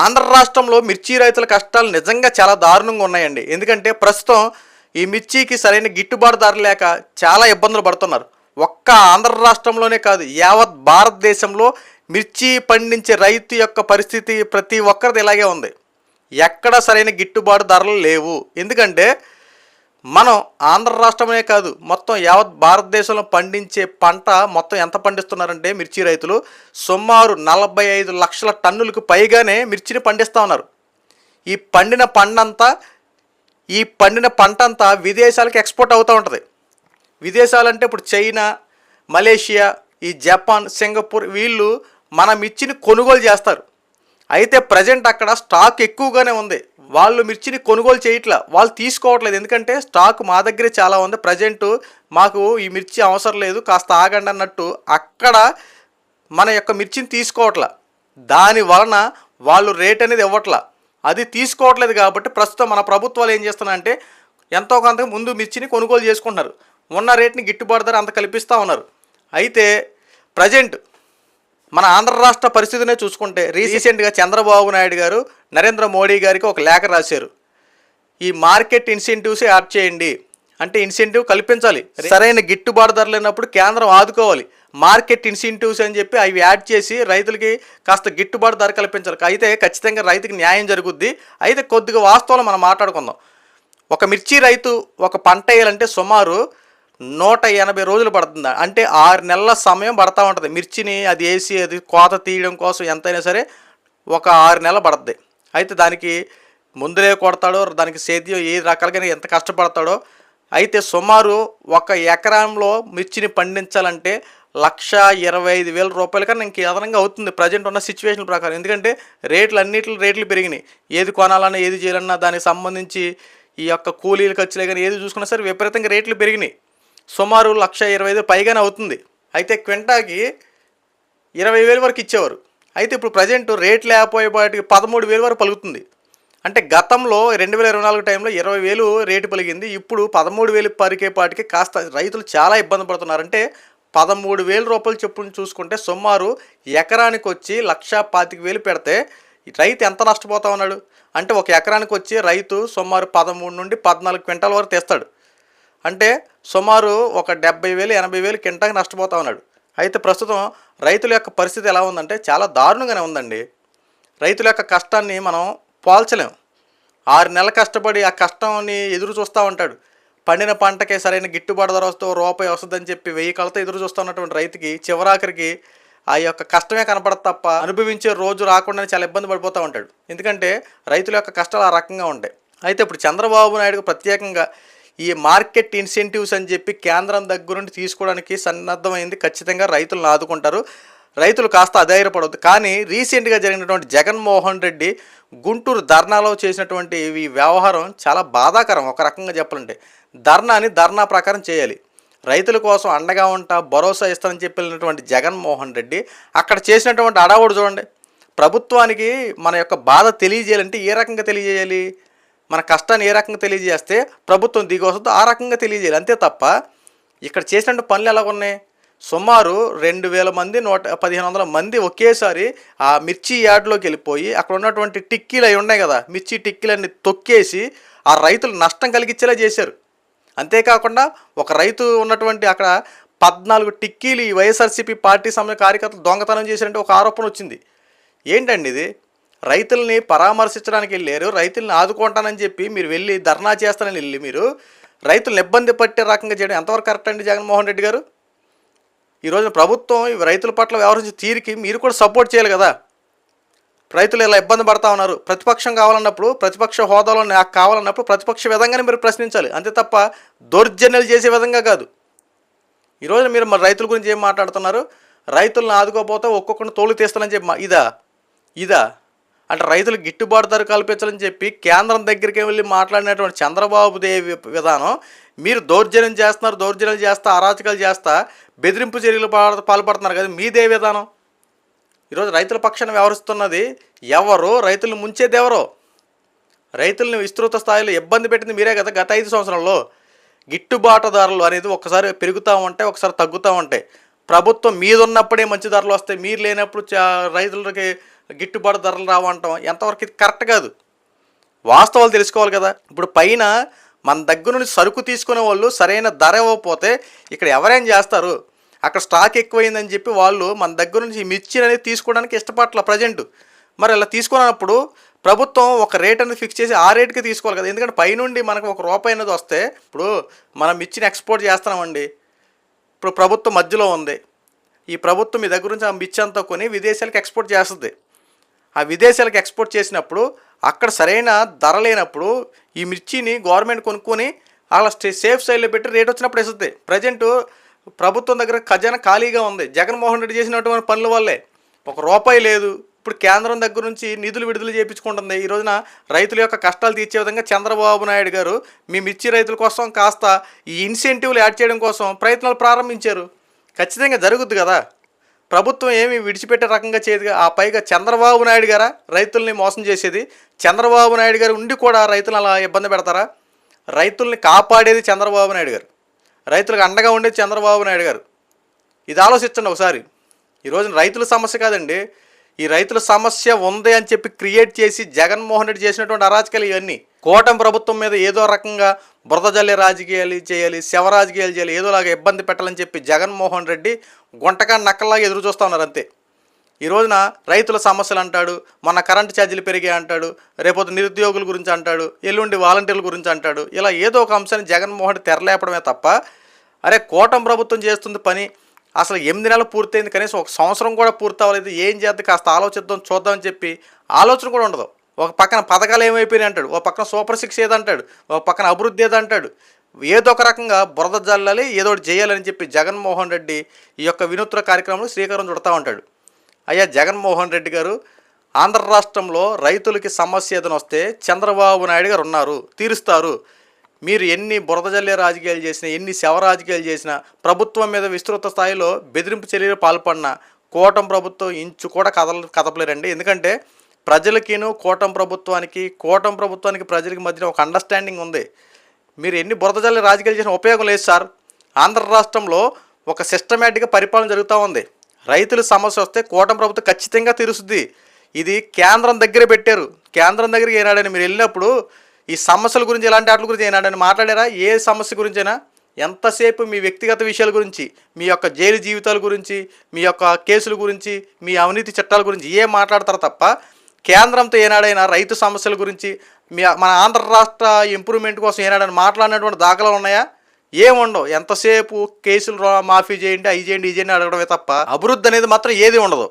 ఆంధ్ర రాష్ట్రంలో మిర్చి రైతుల కష్టాలు నిజంగా చాలా దారుణంగా ఉన్నాయండి. ఎందుకంటే ప్రస్తుతం ఈ మిర్చికి సరైన గిట్టుబాటు ధర లేక చాలా ఇబ్బందులు పడుతున్నారు. ఒక్క ఆంధ్ర రాష్ట్రంలోనే కాదు యావత్ భారతదేశంలో మిర్చి పండించే రైతు యొక్క పరిస్థితి ప్రతి ఒక్కరిది ఇలాగే ఉంది. ఎక్కడ సరైన గిట్టుబాటు ధరలు లేవు. ఎందుకంటే మనం ఆంధ్ర రాష్ట్రమే కాదు మొత్తం యావత్ భారతదేశంలో పండించే పంట మొత్తం ఎంత పండిస్తున్నారంటే మిర్చి రైతులు సుమారు నలభై ఐదు లక్షల టన్నులకు పైగానే మిర్చిని పండిస్తూ ఉన్నారు. ఈ పండిన పండంతా ఈ పండిన పంట అంతా విదేశాలకు ఎక్స్పోర్ట్ అవుతూ ఉంటుంది. విదేశాలంటే ఇప్పుడు చైనా మలేషియా ఈ జపాన్ సింగపూర్ వీళ్ళు మన మిర్చిని కొనుగోలు చేస్తారు. అయితే ప్రజెంట్ అక్కడ స్టాక్ ఎక్కువగానే ఉంది. వాళ్ళు మిర్చిని కొనుగోలు చేయట్లా. వాళ్ళు తీసుకోవట్లేదు. ఎందుకంటే స్టాక్ మా దగ్గరే చాలా ఉంది. ప్రజెంట్ మాకు ఈ మిర్చి అవసరం లేదు. కాస్త ఆగండి అన్నట్టు అక్కడ మన యొక్క మిర్చిని తీసుకోవట్లా. దాని వలన వాళ్ళు రేట్ అనేది ఇవ్వట్లా. అది తీసుకోవట్లేదు కాబట్టి ప్రస్తుతం మన ప్రభుత్వాలు ఏం చేస్తున్నాయంటే ఎంతో కొంత ముందు మిర్చిని కొనుగోలు చేసుకుంటున్నారు. ఉన్న రేట్ని గిట్టుబాటు ధర అంత కల్పిస్తూ ఉన్నారు. అయితే ప్రజెంట్ మన ఆంధ్ర రాష్ట్ర పరిస్థితినే చూసుకుంటే రీసెంట్గా చంద్రబాబు నాయుడు గారు నరేంద్ర మోడీ గారికి ఒక లేఖ రాశారు. ఈ మార్కెట్ ఇన్సెంటివ్స్ యాడ్ చేయండి. అంటే ఇన్సెంటివ్ కల్పించాలి. సరైన గిట్టుబాటు ధర లేనప్పుడు కేంద్రం ఆదుకోవాలి. మార్కెట్ ఇన్సెంటివ్స్ అని చెప్పి అవి యాడ్ చేసి రైతులకి కాస్త గిట్టుబాటు ధర కల్పించాలి. అయితే ఖచ్చితంగా రైతుకి న్యాయం జరుగుద్ది. అయితే కొద్దిగా వాస్తవాలు మనం మాట్లాడుకుందాం. ఒక మిర్చి రైతు ఒక పంట వేయాలంటే సుమారు నూట ఎనభై రోజులు పడుతుంది? అంటే ఆరు నెలల సమయం పడతా ఉంటుంది. మిర్చిని అది వేసి అది కోత తీయడం కోసం ఎంతైనా సరే ఒక ఆరు నెలలు పడుతుంది అయితే దానికి ముందులే కొడతాడో దానికి సేద్యం ఏ రకాలుగా ఎంత కష్టపడతాడో అయితే సుమారు ఒక ఎకరంలో మిర్చిని పండించాలంటే లక్ష ఇరవై ఐదు వేల రూపాయల కన్నా ఇంక అదనంగా అవుతుంది. ప్రజెంట్ ఉన్న సిచ్యువేషన్ ప్రకారం. ఎందుకంటే రేట్లు అన్నిటి రేట్లు పెరిగినాయి. ఏది కొనాలన్నా ఏది చేయాలన్నా దానికి సంబంధించి ఈ యొక్క కూలీల ఖర్చులే కానీ ఏది చూసుకున్నా సరే విపరీతంగా రేట్లు పెరిగినాయి. సుమారు లక్ష ఇరవై ఐదు పైగానే అవుతుంది. అయితే క్వింటాకి ఇరవై వేలు వరకు ఇచ్చేవారు. అయితే ఇప్పుడు ప్రజెంట్ రేట్ లేకపోయేపాటికి పదమూడు వేలు వరకు పలుకుతుంది. అంటే గతంలో రెండు వేల ఇరవై నాలుగు టైంలో ఇరవై వేలు రేటు పలిగింది ఇప్పుడు పదమూడు వేలు పరికేపాటికి కాస్త రైతులు చాలా ఇబ్బంది పడుతున్నారు. అంటే పదమూడు వేల రూపాయలు చెప్పుని చూసుకుంటే సుమారు ఎకరానికి వచ్చి లక్ష పాతిక వేలు పెడితే రైతు ఎంత నష్టపోతా ఉన్నాడు? అంటే ఒక ఎకరానికి వచ్చి రైతు సుమారు పదమూడు నుండి పద్నాలుగు క్వింటాల వరకు తెస్తాడు. అంటే సుమారు ఒక డెబ్బై వేలు ఎనభై వేలు కింటాకి నష్టపోతా ఉన్నాడు. అయితే ప్రస్తుతం రైతుల యొక్క పరిస్థితి ఎలా ఉందంటే చాలా దారుణంగానే ఉందండి. రైతుల యొక్క కష్టాన్ని మనం పోల్చలేం. ఆరు నెలలు కష్టపడి ఆ కష్టాన్ని ఎదురు చూస్తూ ఉంటాడు. పండిన పంటకే సరైన గిట్టుబాటు ధర వస్తూ రూపాయి వస్తుందని చెప్పి వెయ్యి కలతో ఎదురు చూస్తూ ఉన్నటువంటి రైతుకి చివరాఖరికి ఆ యొక్క కష్టమే కనపడదు తప్ప అనుభవించే రోజు రాకుండానే చాలా ఇబ్బంది పడిపోతూ ఉంటాడు. ఎందుకంటే రైతుల యొక్క కష్టాలు ఆ రకంగా ఉంటాయి. అయితే ఇప్పుడు చంద్రబాబు నాయుడు ప్రత్యేకంగా ఈ మార్కెట్ ఇన్సెంటివ్స్ అని చెప్పి కేంద్రం దగ్గర నుండి తీసుకోవడానికి సన్నద్ధమైంది. ఖచ్చితంగా రైతులను ఆదుకుంటారు. రైతులు కాస్త అధైర్యపడవద్దు. కానీ రీసెంట్గా జరిగినటువంటి జగన్మోహన్ రెడ్డి గుంటూరు ధర్నాలో చేసినటువంటి ఈ వ్యవహారం చాలా బాధాకరం. ఒక రకంగా చెప్పాలంటే ధర్నాని ధర్నా ప్రకారం చేయాలి. రైతుల కోసం అండగా ఉంటా భరోసా ఇస్తానని చెప్పినటువంటి జగన్మోహన్ రెడ్డి అక్కడ చేసినటువంటి అడావుడు చూడండి. ప్రభుత్వానికి మన యొక్క బాధ తెలియజేయాలంటే ఏ రకంగా తెలియజేయాలి? మన కష్టాన్ని ఏ రకంగా తెలియజేస్తే ప్రభుత్వం దిగి వస్తుందో ఆ రకంగా తెలియజేయాలి. అంతే తప్ప ఇక్కడ చేసినటువంటి పనులు ఎలా ఉన్నాయి? సుమారు రెండు వేల మంది నూట పదిహేను వందల మంది ఒకేసారి ఆ మిర్చి యార్డ్లోకి వెళ్ళిపోయి అక్కడ ఉన్నటువంటి టిక్కీలు అవి ఉన్నాయి కదా మిర్చి టిక్కీలన్నీ తొక్కేసి ఆ రైతులు నష్టం కలిగించేలా చేశారు. అంతేకాకుండా ఒక రైతు ఉన్నటువంటి అక్కడ పద్నాలుగు టిక్కీలు ఈ వైఎస్ఆర్సీపీ పార్టీ సమయ కార్యకర్తలు దొంగతనం చేశారంటే ఒక ఆరోపణ వచ్చింది. ఏంటండి ఇది? రైతుల్ని పరామర్శించడానికి వెళ్ళారు రైతుల్ని ఆదుకుంటానని చెప్పి మీరు వెళ్ళి ధర్నా చేస్తానని వెళ్ళి మీరు రైతులను ఇబ్బంది పట్టే రకంగా చేయడం ఎంతవరకు కరెక్ట్ అండి జగన్మోహన్ రెడ్డి గారు? ఈరోజు ప్రభుత్వం రైతుల పట్ల వ్యవహరించే తీరికి మీరు కూడా సపోర్ట్ చేయాలి కదా. రైతులు ఇలా ఇబ్బంది పడతా ఉన్నారు. ప్రతిపక్షం కావాలన్నప్పుడు ప్రతిపక్ష హోదాలో నాకు కావాలన్నప్పుడు ప్రతిపక్ష విధంగానే మీరు ప్రశ్నించాలి. అంతే తప్ప దౌర్జన్యాలు చేసే విధంగా కాదు. ఈరోజు మీరు మరి రైతుల గురించి ఏం మాట్లాడుతున్నారు? రైతులను ఆదుకోపోతే ఒక్కొక్కరిని తోలు తీస్తానని చెప్పి ఇదా? ఇదా? అంటే రైతులు గిట్టుబాటు ధర కల్పించాలని చెప్పి కేంద్రం దగ్గరికి వెళ్ళి మాట్లాడినటువంటి చంద్రబాబు దేవి విధానం మీరు దౌర్జన్యం చేస్తున్నారు దౌర్జన్యం చేస్తా అరాచకాలు చేస్తా బెదిరింపు చర్యలు పాల్- పాల్పడుతున్నారు కదా మీదే విధానం? ఈరోజు రైతుల పక్షాన్ని వ్యవహరిస్తున్నది ఎవరు? రైతులను ముంచేది ఎవరు? రైతులను విస్తృత స్థాయిలో ఇబ్బంది పెట్టింది మీరే కదా గత ఐదు సంవత్సరాల్లో. గిట్టుబాటు ధరలు అనేది ఒకసారి పెరుగుతూ ఉంటాయి ఒకసారి తగ్గుతూ ఉంటాయి. ప్రభుత్వం మీదున్నప్పుడే మంచి ధరలు వస్తాయి. మీరు లేనప్పుడు చా- రైతులకి గిట్టుబాటు ధరలు రావంటాం ఎంతవరకు ఇది కరెక్ట్ కాదు. వాస్తవాలు తెలుసుకోవాలి కదా. ఇప్పుడు పైన మన దగ్గర నుండి సరుకు తీసుకునే వాళ్ళు సరైన ధర ఇవ్వకపోతే ఇక్కడ ఎవరేం చేస్తారు? అక్కడ స్టాక్ ఎక్కువైందని చెప్పి వాళ్ళు మన దగ్గర నుంచి మిర్చి అనేది తీసుకోవడానికి ఇష్టపట్ల ప్రజెంట్. మరి అలా తీసుకున్నప్పుడు ప్రభుత్వం ఒక రేట్ అనేది ఫిక్స్ చేసి ఆ రేట్కి తీసుకోవాలి కదా. ఎందుకంటే పైనుండి మనకు ఒక రూపాయి అనేది వస్తే ఇప్పుడు మనం మిర్చిని ఎక్స్పోర్ట్ చేస్తున్నామండి. ఇప్పుడు ప్రభుత్వం మధ్యలో ఉంది. ఈ ప్రభుత్వం మీ దగ్గర నుంచి ఆ మిర్చి అంతా కొని విదేశాలకు ఎక్స్పోర్ట్ చేస్తుంది. ఆ విదేశాలకు ఎక్స్పోర్ట్ చేసినప్పుడు అక్కడ సరైన ధర లేనప్పుడు ఈ మిర్చిని గవర్నమెంట్ కొనుక్కొని అలా స్టే- సేఫ్ సైడ్లో పెట్టి రేట్ వచ్చినప్పుడు వేస్తుంది. ప్రజెంట్ ప్రభుత్వం దగ్గర ఖజానా ఖాళీగా ఉంది. జగన్మోహన్ రెడ్డి చేసినటువంటి పనుల వల్లే. ఒక రూపాయి లేదు. ఇప్పుడు కేంద్రం దగ్గర నుంచి నిధులు విడుదల చేయించుకుంటుంది. ఈ రోజున రైతుల యొక్క కష్టాలు తీర్చే విధంగా చంద్రబాబు నాయుడు గారు మీ మిర్చి రైతుల కోసం కాస్త ఈ ఇన్సెంటివ్లు యాడ్ చేయడం కోసం ప్రయత్నాలు ప్రారంభించారు. ఖచ్చితంగా జరుగుద్ది కదా. ప్రభుత్వం ఏమి విడిచిపెట్టే రకంగా చేయదుగా ఆ పైగా చంద్రబాబు నాయుడు గారా? రైతుల్ని మోసం చేసేది. చంద్రబాబు నాయుడు గారు ఉండి కూడా రైతులను అలా ఇబ్బంది పెడతారా? రైతుల్ని కాపాడేది చంద్రబాబు నాయుడు గారు. రైతులకు అండగా ఉండేది చంద్రబాబు నాయుడు గారు. ఇది ఆలోచించండి ఒకసారి. ఈరోజు రైతుల సమస్య కాదండి. ఈ రైతుల సమస్య ఉంది అని చెప్పి క్రియేట్ చేసి జగన్మోహన్ రెడ్డి చేసినటువంటి అరాచకాలు ఇవన్నీ. కూటమి ప్రభుత్వం మీద ఏదో రకంగా బురద జల్లే రాజకీయాలు చేయాలి శవ రాజకీయాలు చేయాలి ఏదోలాగా ఇబ్బంది పెట్టాలని చెప్పి జగన్మోహన్ రెడ్డి గుంటగా నక్కల్లాగా ఎదురు చూస్తూ ఉన్నారు అంతే. ఈ రోజున రైతుల సమస్యలు అంటాడు మన కరెంటు ఛార్జీలు పెరిగాయి అంటాడు రేపొద్దు నిరుద్యోగుల గురించి అంటాడు ఎల్లుండి వాలంటీర్ల గురించి అంటాడు. ఇలా ఏదో ఒక అంశాన్ని జగన్మోహన్ రెడ్డి తెరలేపడమే తప్ప అరే కోటం ప్రభుత్వం చేస్తుంది పని అసలు ఎనిమిది నెలలు పూర్తయింది కనీసం ఒక సంవత్సరం కూడా పూర్తి అవ్వలేదు ఏం చేద్దాం? కాస్త ఆలోచిద్దాం చూద్దామని చెప్పి ఆలోచన కూడా ఉండదు. ఒక పక్కన పథకాలు ఏమైపోయినాయి అంటాడు ఒక పక్కన సూపర్ సిక్స్ ఏదంటాడు ఒక పక్కన అభివృద్ధి ఏదంటాడు ఏదో ఒక రకంగా బురద జల్లాలి ఏదో ఒకటి చేయాలని చెప్పి జగన్మోహన్ రెడ్డి ఈ యొక్క వినూత్న కార్యక్రమంలో శ్రీకారం చుడతా ఉంటాడు. అయ్యా జగన్మోహన్ రెడ్డి గారు ఆంధ్ర రాష్ట్రంలో రైతులకి సమస్య ఏదైనా వస్తే చంద్రబాబు నాయుడు గారు ఉన్నారు తీరుస్తారు. మీరు ఎన్ని బురద జల్లే రాజకీయాలు చేసినా ఎన్ని శవ రాజకీయాలు చేసినా ప్రభుత్వం మీద విస్తృత స్థాయిలో బెదిరింపు చర్యలు పాల్పడినా కూటమి ప్రభుత్వం ఇంచు కూడా కదల కదపలేరండి. ఎందుకంటే ప్రజలకిను కూటమి ప్రభుత్వానికి కూటమి ప్రభుత్వానికి ప్రజలకి మధ్యన ఒక అండర్స్టాండింగ్ ఉంది. మీరు ఎన్ని బురద జల్లే రాజకీయాలు చేసిన ఉపయోగం లేదు సార్. ఆంధ్ర రాష్ట్రంలో ఒక సిస్టమేటిక్గా పరిపాలన జరుగుతూ ఉంది. రైతుల సమస్య వస్తే కూటమి ప్రభుత్వం ఖచ్చితంగా తీరుస్తుంది. ఇది కేంద్రం దగ్గర పెట్టారు. కేంద్రం దగ్గరికి ఏనాడని మీరు వెళ్ళినప్పుడు ఈ సమస్యల గురించి ఎలాంటి వాటి గురించి ఏనాడని మాట్లాడారా? ఏ సమస్య గురించైనా ఎంతసేపు మీ వ్యక్తిగత విషయాల గురించి మీ యొక్క జైలు జీవితాల గురించి మీ యొక్క కేసుల గురించి మీ అవినీతి చట్టాల గురించి ఏ మాట్లాడతారు తప్ప కేంద్రంతో ఏనాడైనా రైతు సమస్యల గురించి మీ మన ఆంధ్ర రాష్ట్ర ఇంప్రూవ్మెంట్ కోసం ఏనాడైనా మాట్లాడినటువంటి దాఖలు ఉన్నాయా? ఏముండవు ఎంతసేపు కేసులు రా- మాఫీ చేయండి అవి చేయండి ఇది చేయండి అడగడమే తప్ప అభివృద్ధి అనేది మాత్రం ఏది ఉండదు.